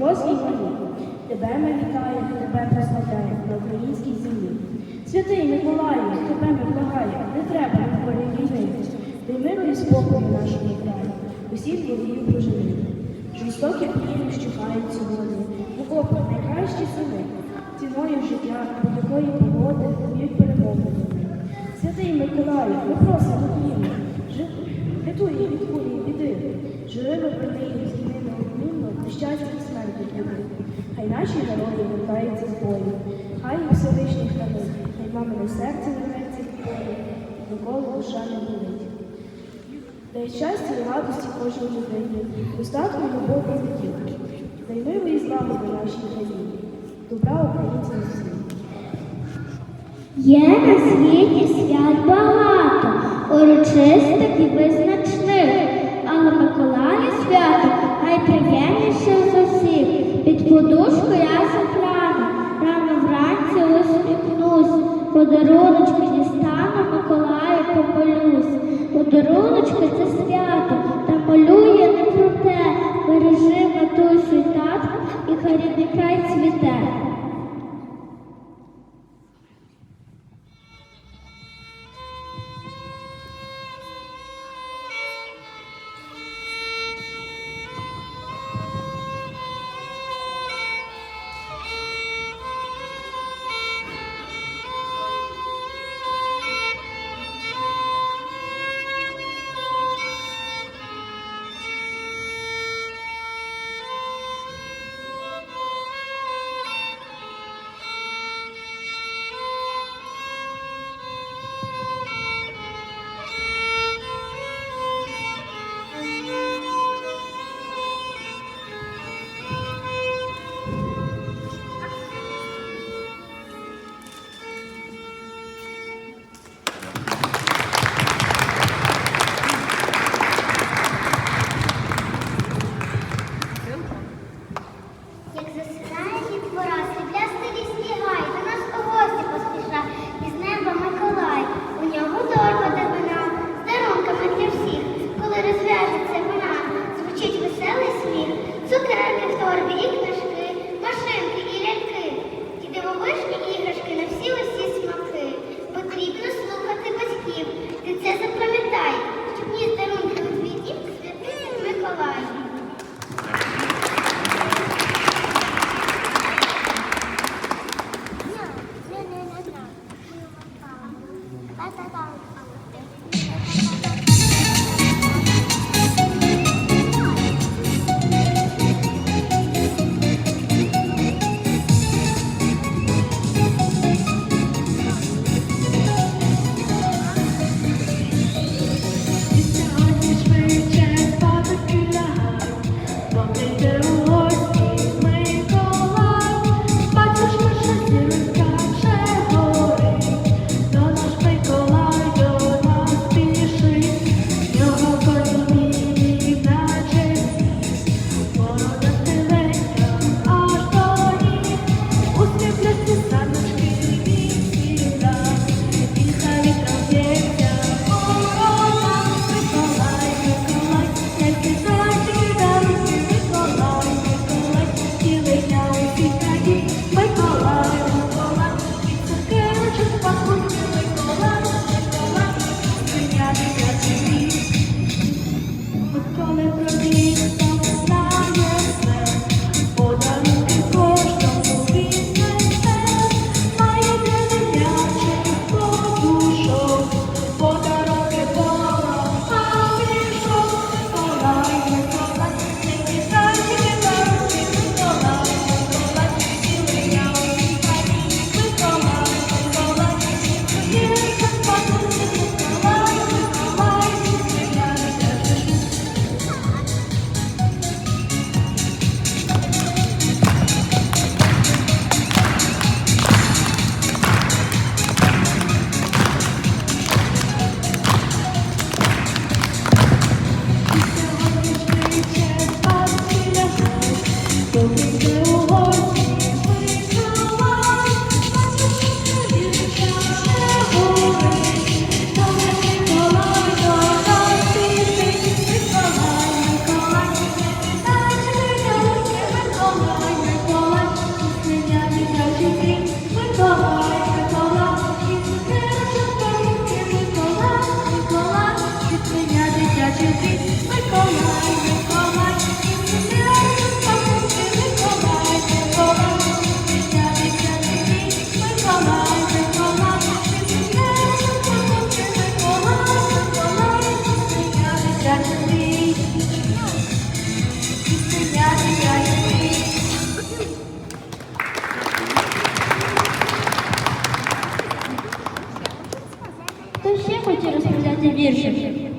Покровській малі. Тебе ми вітаємо, тебе прославляємо на українській землі. Святий Миколаю, тебе ми благаємо, не треба полі війни. Дай миру і спокою нашому краю, усіх ворогів прожили. Жорстокі події щухають сьогодні, в окопах найкращі сини. Ціною життя, будь-якої погоди, б'ють перемоги вони. Святий Миколаю, ми просимо Україну, рятуй її від кулі Живими при неї ними неодмінно, до щастя люди. Хай наші народи вертаються з бою, хай їх Всевишній хранить, хай мамине серце не рветься від болю, ніколи душа не болить. Дай щастя і радості кожній людині, достатку любові життів. Дай миру і злагоди нашій країні, добра українцям всім. Є на світі свят багато, урочистих і визначних, найприємніше з усіх. Під подушку я загляну, рано вранці усміхнусь, подаруночки дістану, Миколаю помолюсь. Подаруночки це свято, 아 хоче розповідати вірші?